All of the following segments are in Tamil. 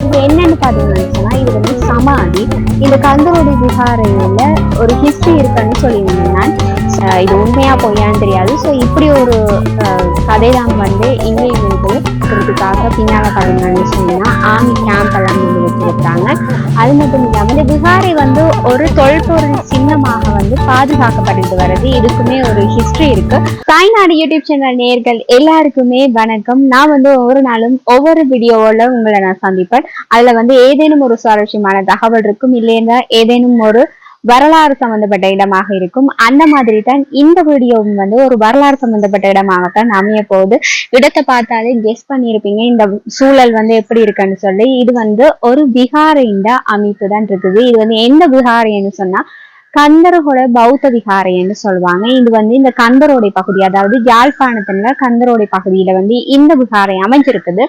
இது என்னன்னு பாத்தீங்கன்னு இது வந்து சமாதி. இந்த கந்தரோடி விகாரையில ஒரு ஹிஸ்டரி இருக்குன்னு சொல்லியிருந்தேன் இது உண்மையா பொய்யான்னு தெரியாது. ஸோ இப்படி ஒரு கதை தான் வந்து இங்கேயும் இருக்குதுக்காக பின்னால பாத்தீங்கன்னு சொன்னா ஆர்மி கேம்ப் எல்லாம் வந்து வச்சிருக்காங்க அது மட்டும் இல்லாமல் இந்த விகாரை வந்து ஒரு தொல்பொருள் சின்னமாக வந்து பாதுகாக்கப்பட்டு வருது. இதுக்குமே ஒரு ஹிஸ்டரி இருக்கு. தாய்நாடு யூடியூப் சேனல் நேர்கள் எல்லாருக்குமே வணக்கம். நான் வந்து ஒவ்வொரு நாளும் ஒவ்வொரு வீடியோவில் உங்களை நான் சந்திப்பேன். அதுல வந்து ஏதேனும் ஒரு சுவாரஸ்யமான தகவல் இருக்கும் இல்லைன்னா ஏதேனும் ஒரு வரலாறு சம்பந்தப்பட்ட இடமாக இருக்கும். அந்த மாதிரி தான் இந்த வீடியோவும் வந்து ஒரு வரலாறு சம்பந்தப்பட்ட இடமாகத்தான் அமைய போகுது. இடத்தை பார்த்தாலே கெஸ் பண்ணியிருப்பீங்க இந்த சூழல் வந்து எப்படி இருக்குன்னு சொல்லி. இது வந்து ஒரு விகாரைண்ட அமைப்பு தான் இருக்குது. இது வந்து எந்த விகாரைன்னு சொன்னா கந்தரோட பௌத்த விகாரைன்னு சொல்லுவாங்க. இது வந்து இந்த கந்தரோடைய பகுதி அதாவது யாழ்ப்பாணத்துல கந்தரோடைய பகுதியில வந்து இந்த விகாரை அமைஞ்சிருக்குது.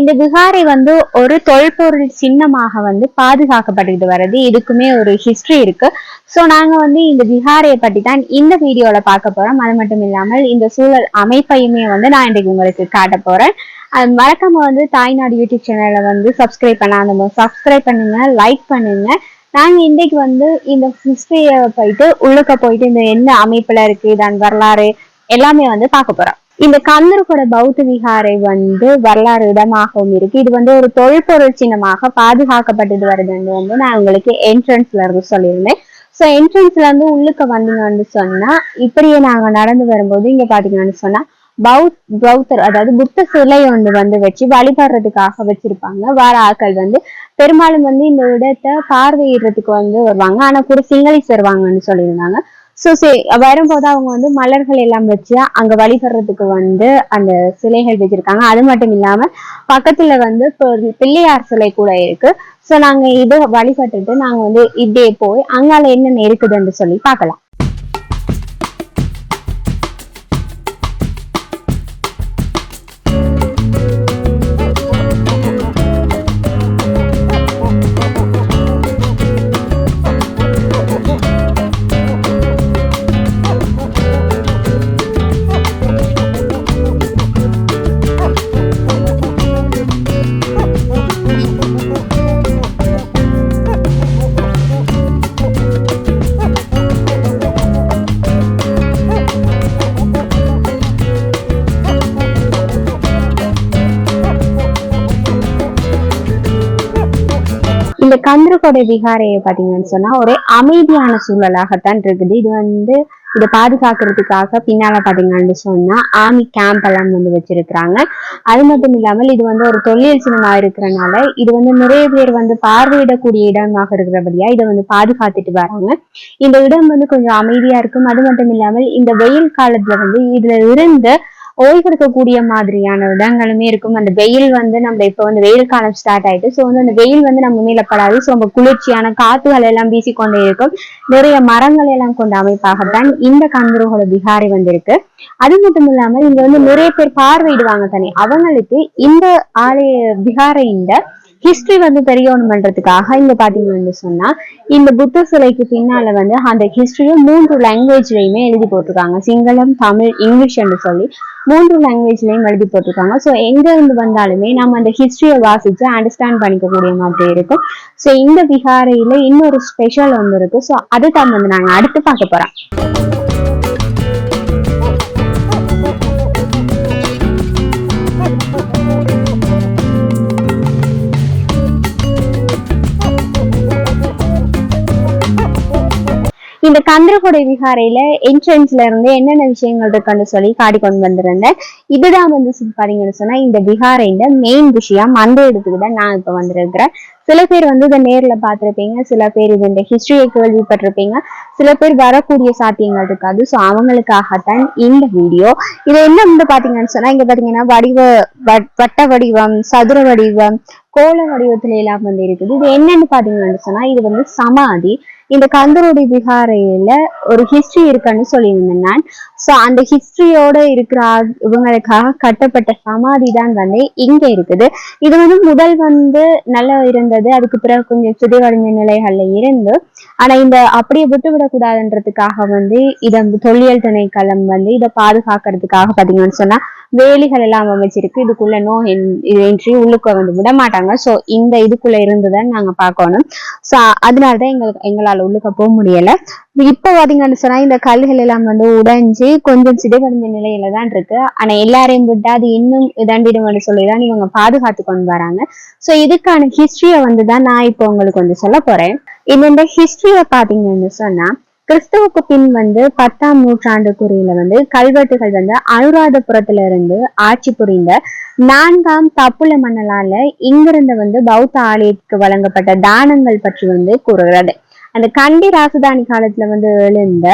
இந்த விகாரை வந்து ஒரு தொல்பொருள் சின்னமாக வந்து பாதுகாக்கப்பட்டு வருது இதுக்குமே ஒரு ஹிஸ்டரி இருக்கு. ஸோ நாங்க வந்து இந்த விகாரையை பற்றி தான் இந்த வீடியோல பார்க்க போறோம். அது மட்டும் இல்லாமல் இந்த சூழல் அமைப்பையுமே வந்து நான் இன்றைக்கு உங்களுக்கு காட்ட போறேன். அது மறக்காம வந்து தாய்நாடு யூடியூப் சேனலை வந்து சப்ஸ்கிரைப் பண்ணாத சப்ஸ்கிரைப் பண்ணுங்க லைக் பண்ணுங்க. நாங்க இன்றைக்கு வந்து இந்த ஹிஸ்டரிய போயிட்டு உள்ளுக்க போயிட்டு இந்த என்ன அமைப்புல இருக்கு இதன் வரலாறு எல்லாமே வந்து பார்க்க போறோம். இந்த கந்தருக்கோட பௌத்த விகாரை வந்து வரலாறு இடமாகவும் இருக்கு. இது வந்து ஒரு தொல்பொருள் சின்னமாக பாதுகாக்கப்பட்டது வருதுன்னு வந்து நான் உங்களுக்கு என்ட்ரன்ஸ்ல இருந்து சொல்லியிருந்தேன். ஸோ என்ட்ரன்ஸ்ல இருந்து உள்ளுக்க வந்தீங்கன்னு சொன்னா இப்படியே நாங்க நடந்து வரும்போது இங்க பாத்தீங்கன்னு சொன்னா பௌத்தர் அதாவது புத்த சிலை ஒன்று வந்து வச்சு வழிபடுறதுக்காக வச்சிருப்பாங்க. வர ஆட்கள் வந்து பெரும்பாலும் வந்து இந்த இடத்தை பார்வையிடுறதுக்கு வந்து வருவாங்க. ஆனா கூட சிங்களீஸ் வருவாங்கன்னு சொல்லியிருந்தாங்க. ஸோ வரும்போது அவங்க வந்து மலர்கள் எல்லாம் வச்சு அங்க வழிபடுறதுக்கு வந்து அந்த சிலைகள் வச்சிருக்காங்க. அது மட்டும் இல்லாம பக்கத்துல வந்து இப்போ பிள்ளையார் சிலை கூட இருக்கு. ஸோ நாங்க இது வழிபட்டுட்டு நாங்க வந்து இப்படியே போய் அங்கால என்னென்ன இருக்குதுன்னு சொல்லி பார்க்கலாம். இந்த கந்தரகோடை விகாரையை பாத்தீங்கன்னு சொன்னா ஒரு அமைதியான சூழலாகத்தான் இருக்குது. இது வந்து இதை பாதுகாக்கிறதுக்காக பின்னால பாத்தீங்கன்னு சொன்னா ஆர்மி கேம்ப் எல்லாம் வந்து வச்சிருக்கிறாங்க. அது மட்டும் இல்லாமல் இது வந்து ஒரு தொழில் சின்னமா இருக்கிறனால இது வந்து நிறைய பேர் வந்து பார்வையிடக்கூடிய இடமாக இருக்கிறபடியா இதை வந்து பாதுகாத்துட்டு வராங்க. இந்த இடம் வந்து கொஞ்சம் அமைதியா இருக்கும். அது மட்டும் இல்லாமல் இந்த வெயில் காலத்துல வந்து இதுல இருந்து ஓய்வெடுக்கக்கூடிய மாதிரியான இடங்களுமே இருக்கும். அந்த வெயில் வந்து நம்ம இப்ப வந்து வெயில் காலம் ஸ்டார்ட் ஆயிட்டு ஸோ வந்து அந்த வெயில் வந்து நம்ம மேல படாது. ஸோ நம்ம குளிர்ச்சியான காத்துகள் எல்லாம் வீசிக்கொண்டே இருக்கும். நிறைய மரங்கள் எல்லாம் கொண்ட அமைப்பாகத்தான் இந்த கந்தரோட விகாரி வந்திருக்கு. அது மட்டும் இல்லாமல் இங்க வந்து நிறைய பேர் பார்வையிடுவாங்க தானே. அவங்களுக்கு இந்த ஆலய விகாரையின் ஹிஸ்டரி வந்து தெரியணுமன்றதுக்காக இங்க பாத்தீங்கன்னு சொன்னா இந்த புத்த சிலைக்கு பின்னால வந்து அந்த ஹிஸ்டரியை மூன்று லாங்குவேஜ்லயுமே எழுதி போட்டிருக்காங்க. சிங்களம் தமிழ் இங்கிலீஷ் என்று சொல்லி மூன்று லாங்குவேஜ்லயும் எழுதி போட்டிருக்காங்க. ஸோ எங்க இருந்து வந்தாலுமே நம்ம அந்த ஹிஸ்டரியை வாசிச்சு அண்டர்ஸ்டாண்ட் பண்ணிக்கக்கூடிய மாதிரி இருக்கும். ஸோ இந்த விகாரையில இன்னொரு ஸ்பெஷல் ஒன்று இருக்கு. ஸோ அதை தான் வந்து நாங்க அடுத்து பார்க்க போறோம். இந்த விகாரையில என்ட்ரன்ஸ்ல இருந்து என்னென்ன விஷயங்கள் இருக்குன்னு சொல்லி காட்டி கொண்டு வந்திருந்தேன். இதுதான் வந்து சொல்லி பாத்தீங்கன்னு சொன்னா இந்த விகாரையில மெயின் விஷயம் அந்த இடத்துக்கு தான் நான் இப்ப வந்திருக்கிறேன். சில பேர் வந்து இதை நேர்ல பார்த்துருப்பீங்க சில பேர் இது இந்த ஹிஸ்டரியை கேள்விப்பட்டிருப்பீங்க சில பேர் வரக்கூடிய சாத்தியங்கள் இருக்காது. ஸோ அவங்களுக்காகத்தான் இந்த வீடியோ இது என்ன வந்து பாத்தீங்கன்னு சொன்னா இங்க பாத்தீங்கன்னா வடிவ வட்- வட்ட வடிவம் சதுர வடிவம் கோல வடிவத்துல எல்லாம் வந்து இருக்குது. இது என்னன்னு பாத்தீங்கன்னு சொன்னா இது வந்து சமாதி. இந்த கந்தரோடி விகாரையில ஒரு ஹிஸ்டரி இருக்குன்னு சொல்லியிருந்தேன் நான். சோ அந்த ஹிஸ்டரியோட இருக்கிற இவங்களுக்காக கட்டப்பட்ட சமாதி தான் வந்து இங்க இருக்குது. இது வந்து முதல் வந்து நல்லா இருந்தது. அதுக்கு பிறகு கொஞ்சம் சிதைவடைஞ்ச நிலைகள்ல இருந்து ஆனா இந்த அப்படியே விட்டு விடக்கூடாதுன்றதுக்காக வந்து இத தொல்லியல் திணைக்களம் வந்து இதை பாதுகாக்கிறதுக்காக பாத்தீங்கன்னு சொன்னா வேலிகள் எல்லாம் அமைச்சிருக்கு. இதுக்குள்ள நோ என்ட்ரி உள்ளுக்க வந்து விட மாட்டாங்க சோ இந்த இதுக்குள்ள இருந்துதான் நாங்க பார்க்கணும். சோ அதனாலதான் எங்களுக்கு எங்களால உள்ளுக்க போக முடியல. இப்ப பாத்தீங்கன்னு சொன்னா இந்த கல்லுகள் எல்லாம் வந்து உடைஞ்சு கொஞ்சம் சிதைவடைஞ்ச நிலையில தான் இருக்கு. ஆனா எல்லாரையும் விட்டா அது இன்னும் இதாண்டிடும் சொல்லிதான் இவங்க பாதுகாத்து கொண்டு வராங்க. சோ இதுக்கான ஹிஸ்டரிய வந்து தான் நான் இப்போ உங்களுக்கு வந்து சொல்ல போறேன். இந்த இந்த ஹிஸ்டரிய பாத்தீங்கன்னு சொன்னா கிறிஸ்துவுக்கு பின் வந்து பத்தாம் நூற்றாண்டுக்குறியில வந்து கல்வெட்டுகள் வந்து அனுராதபுரத்துல இருந்து ஆட்சி புரிந்த நான்காம் தப்புல மன்னலால இங்கிருந்து வந்து பௌத்த ஆலயத்துக்கு வழங்கப்பட்ட தானங்கள் பற்றி வந்து கூறுகிறது. அந்த கண்டி ராசதானி காலத்துல வந்து எழுந்த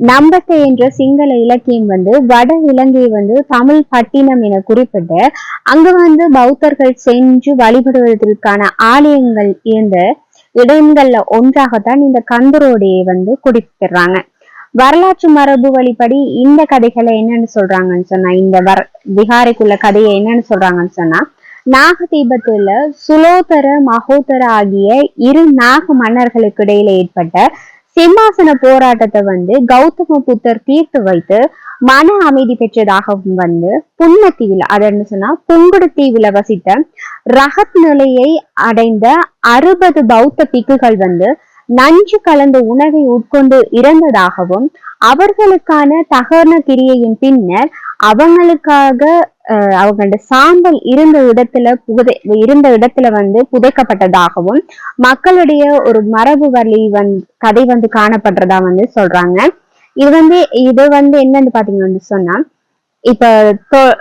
நம்பத்தை என்ற சிங்கள இலக்கியம் வந்து வட இலங்கை வந்து தமிழ் பட்டினம் என குறிப்பிட்டு அங்க வந்து பௌத்தர்கள் சென்று வழிபடுவதற்கான ஆலயங்கள் இருந்த இடங்கள்ல ஒன்றாகத்தான் இந்த கந்தரோடையை வந்து குறிப்பிடுறாங்க. வரலாற்று மரபு வழிப்படி இந்த கதைகளை என்னன்னு சொல்றாங்கன்னு சொன்னா இந்த வர விகாரைக்குள்ள கதையை என்னன்னு சொல்றாங்கன்னு சொன்னா நாகதீபத்துல சுலோதர மகோதர ஆகிய இரு நாக மன்னர்களுக்கு இடையில ஏற்பட்ட சிம்மாசன போராட்டத்தை வந்து கௌதம புத்தர் தீர்த்து வைத்து மன அமைதி பெற்றதாகவும் வந்து புன்னத்தீவில் அதன்னு சொன்னா புங்குடுத்தீவுல வசித்த ரகத் நிலையை அடைந்த அறுபது பௌத்த பிக்குகள் வந்து நஞ்சு கலந்த உணவை உட்கொண்டு இறந்ததாகவும் அவர்களுக்கான தகர்ண கிரியையின் பின்னர் அவங்களுக்காக அவங்களோட சாம்பல் இருந்த இடத்துல புதை இருந்த இடத்துல வந்து புதைக்கப்பட்டதாகவும் மக்களுடைய ஒரு மரபு வழி வந் கதை வந்து காணப்படுறதா வந்து சொல்றாங்க. இது வந்து இது வந்து என்னன்னு பாத்தீங்கன்னு சொன்னா இப்ப தொ-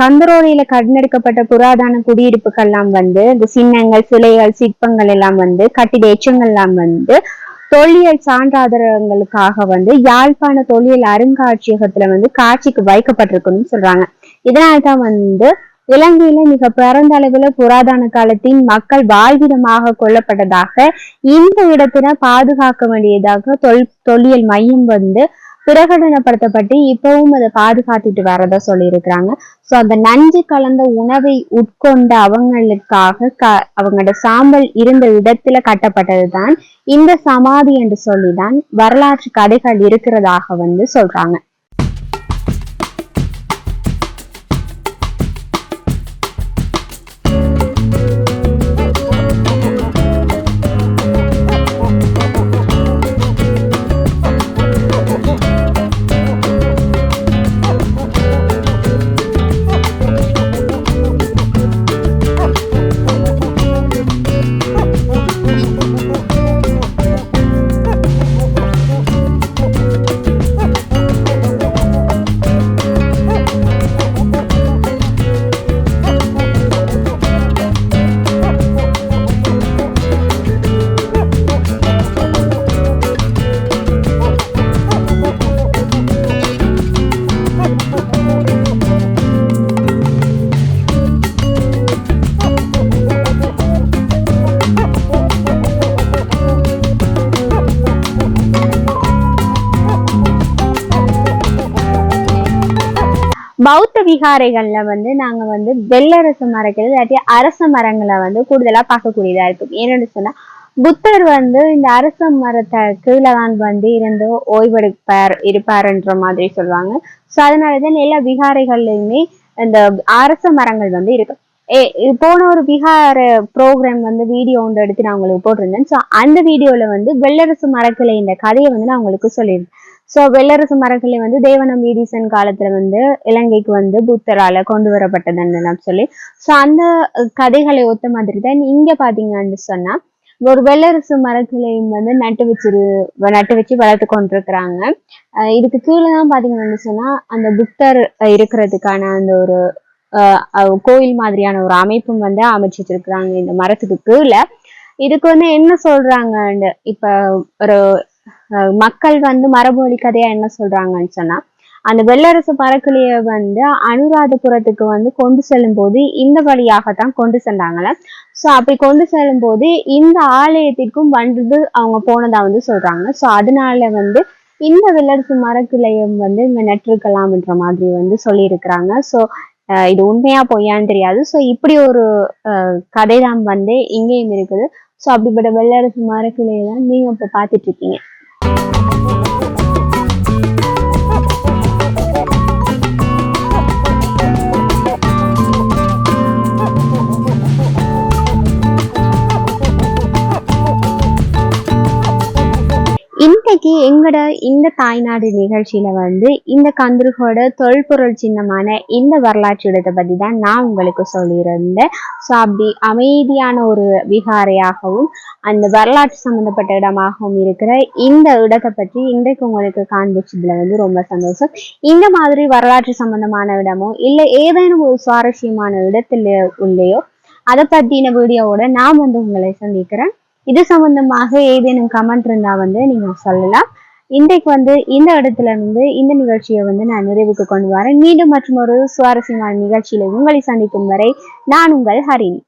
கந்தரோடையில கண்டெடுக்கப்பட்ட புராதன குடியிருப்புகள்லாம் வந்து இந்த சின்னங்கள் சிலைகள் சிற்பங்கள் எல்லாம் வந்து கட்டிட எச்சங்கள் எல்லாம் வந்து தொல்லியல் சான்றாதாரங்களுக்காக வந்து யாழ்ப்பாண தொல்லியல் அருங்காட்சியகத்துல வந்து காட்சிக்கு வைக்கப்பட்டிருக்குன்னு சொல்றாங்க. இதனால்தான் வந்து இலங்கையில மிக பிறந்த அளவுல புராதன காலத்தின் மக்கள் வாழ்விடமாக கொல்லப்பட்டதாக இந்த இடத்தின பாதுகாக்க வேண்டியதாக தொல் தொல்லியல் மையம் வந்து பிரகடனப்படுத்தப்பட்டு இப்பவும் அதை பாதுகாத்துட்டு வரதா சொல்லியிருக்கிறாங்க. சோ அந்த நஞ்சு கலந்த உணவை உட்கொண்ட அவங்களுக்காக க அவங்களோட சாம்பல் இருந்த இடத்துல கட்டப்பட்டதுதான். இந்த சமாதி என்று சொல்லி தான் வரலாற்று கதைகள் இருக்கிறதாக வந்து சொல்றாங்க. விகாரைகள்ல வந்து நாங்க வந்து வெள்ளரச மரங்கள் இல்லாட்டி அரச மரங்களை வந்து கூடுதலா பார்க்கக்கூடியதா இருக்கும். ஏன்னு சொன்னா புத்தர் வந்து இந்த அரச மரத்தை கீழே தான் வந்து இருந்து ஓய்வெடுப்பார் இருப்பாருன்ற மாதிரி சொல்லுவாங்க. சோ அதனாலதான் எல்லா விகாரைகள்லயுமே இந்த அரச மரங்கள் வந்து இருக்கு. ஏ போன ஒரு விகார ப்ரோக்ராம் வந்து வீடியோ ஒன்று எடுத்து நான் உங்களுக்கு போட்டிருந்தேன். ஸோ அந்த வீடியோல வந்து வெள்ளரசு மரக்கிளை இந்த கதையை வந்து நான் உங்களுக்கு சொல்லியிருந்தேன். ஸோ வெள்ளரசு மரக்கிளை வந்து தேவனம் தேவநம்பீதீசன் காலத்துல வந்து இலங்கைக்கு வந்து புத்தரால கொண்டு வரப்பட்டதுன்னு சொல்லி. ஸோ அந்த கதைகளை ஒத்த மாதிரி தான் இங்க பாத்தீங்கன்னு சொன்னா ஒரு வெள்ளரசு மரக்கிளையும் வந்து நட்டு வச்சிரு நட்டு வச்சு வளர்த்து கொண்டிருக்கிறாங்க. இதுக்கு கீழே தான் பாத்தீங்கன்னு சொன்னா அந்த புத்தர் இருக்கிறதுக்கான அந்த ஒரு கோயில் மாதிரியான ஒரு அமைப்பும் வந்து அமைச்சு வச்சிருக்கிறாங்க இந்த மரத்துக்கு கீழே. இதுக்கு வந்து என்ன சொல்றாங்க இப்ப ஒரு மக்கள் வந்து மரபு கதையா என்ன சொல்றாங்கன்னு சொன்னா அந்த வெள்ளரசு மரக்கிளைய வந்து அனுராதபுரத்துக்கு வந்து கொண்டு செல்லும் போது இந்த வழியாகத்தான் கொண்டு சென்றாங்கல்ல. சோ அப்படி கொண்டு செல்லும் போது இந்த ஆலயத்திற்கும் வந்து அவங்க போனதா வந்து சொல்றாங்க. சோ அதனால வந்து இந்த வெள்ளரசு மரக்கிளையம் வந்து இங்க நட்டிருக்கலாம்ன்ற மாதிரி வந்து சொல்லியிருக்கிறாங்க. ஸோ இது உண்மையா பொய்யான்னு தெரியாது. ஸோ இப்படி ஒரு கதை தான் வந்து இங்கேயும் இருக்குது. ஸோ அப்படிப்பட்ட வெள்ளரசு மரக்கிளையை தான் நீங்க இப்போ பார்த்துட்டு இருக்கீங்க. இன்னைக்கு இந்த தாய்நாடு நிகழ்ச்சியில வந்து இந்த கந்தர்களோட தொல்பொருள் சின்னமான இந்த வரலாற்று இடத்தை பத்தி தான் நான் உங்களுக்கு சொல்லியிருந்தேன். ஸோ அப்படி அமைதியான ஒரு விகாரையாகவும் அந்த வரலாற்று சம்பந்தப்பட்ட இடமாகவும் இருக்கிற இந்த இடத்தை பற்றி இன்றைக்கு உங்களுக்கு காண்பிச்சதுல வந்து ரொம்ப சந்தோஷம். இந்த மாதிரி வரலாற்று சம்பந்தமான இடமோ இல்லை ஏதேனும் ஒரு சுவாரஸ்யமான இடத்துல உள்ளேயோ அதை பத்தின வீடியோவோட நான் வந்து உங்களை சந்திக்கிறேன். இது சம்பந்தமாக ஏதேனும் கமெண்ட் இருந்தா வந்து நீங்க சொல்லலாம். இன்றைக்கு வந்து இந்த இடத்துல இருந்து இந்த நிகழ்ச்சியை வந்து நான் நிறைவுக்கு கொண்டு வரேன். மீண்டும் மற்றும் ஒரு சுவாரஸ்யமான நிகழ்ச்சியில உங்களை சந்திக்கும் வரை நான் உங்கள் ஹரிணி.